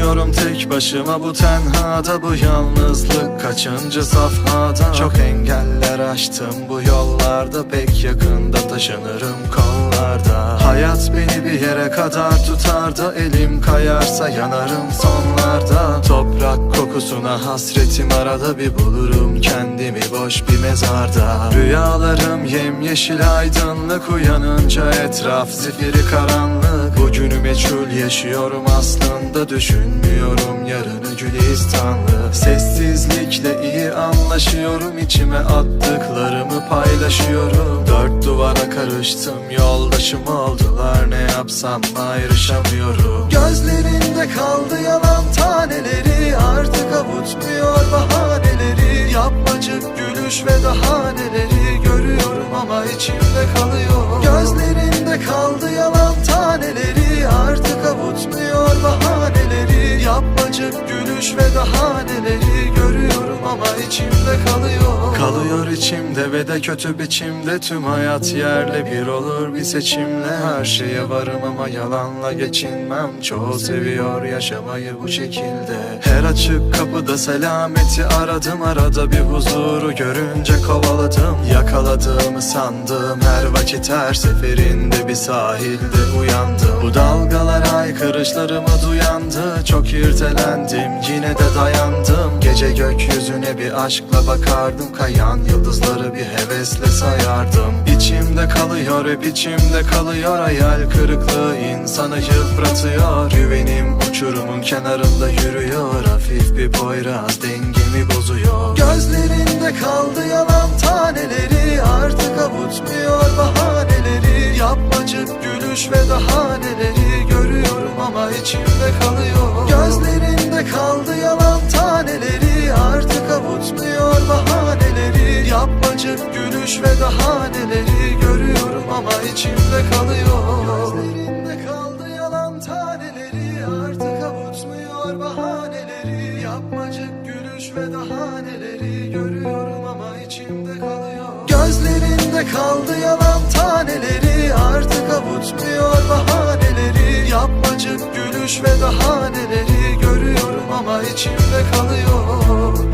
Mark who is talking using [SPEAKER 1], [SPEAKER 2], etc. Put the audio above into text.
[SPEAKER 1] Gidiyorum tek başıma bu tenhada Bu yalnızlık kaçıncı safhada? Çok engeller aştım bu yollarda Pek yakında taşınırım kollarda. Hayat beni bir yere kadar tutar da Elim kayarsa yanarım sonlarda. Toprak kokusuna hasretim arada Bir bulurum kendimi boş bir mezarda. Rüyalarım yemyeşil aydınlık Uyanınca etraf zifiri karanlık. Bugünü meçhul yaşıyorum aslında Düşünmüyorum yarını gülistanlı. Sessizlikle iyi anlaşıyorum. İçime attıklarımı paylaşıyorum. Dört duvara karıştım yoldaşım oldular Ne yapsam ayrışamıyorum. Gözlerinde kaldı yalan taneleri. Artık avutmuyor bahaneleri. Yapmacık gülüş ve daha neleri Görüyorum ama içimde kalıyor ve daha neleri Görüyorum ama içimde kalıyor Kalıyor içimde ve de kötü biçimde. Tüm hayat yerle bir olur. Bir seçimle Her şeye varım ama yalanla geçinmem. Çoğu seviyor yaşamayı bu şekilde. Her açık kapıda selameti aradım. Arada bir huzuru görünce kovaladım. Yakaladığımı sandığım her vakit her seferinde bir sahilde uyandım. Bu dalgalar haykırışlarımı duyandı. Çok irdelendim yine de dayandım. Gece gökyüzüne bir aşkla bakardım Kayan yıldızları bir hevesle sayardım. İçimde kalıyor hep içimde kalıyor. Hayal kırıklığı insanı yıpratıyor. Güvenim uçurumun kenarında yürüyor. Hafif bir poyraz dengemi bozuyor. Gözlerinde kaldı yalan taneleri. Artık avutmuyor bahaneleri. Yapmacık gülüş ve daha neleri. Görüyorum ama içimde kalıyor ve daha neleri Görüyorum ama içimde kalıyor. Gözlerinde kaldı yalan taneleri Artık avutmuyor bahaneleri. Yapmacık gülüş ve daha neleri Görüyorum ama içimde kalıyor. Gözlerinde kaldı yalan taneleri Artık avutmuyor bahaneleri. Yapmacık gülüş ve daha neleri Görüyorum ama içimde kalıyor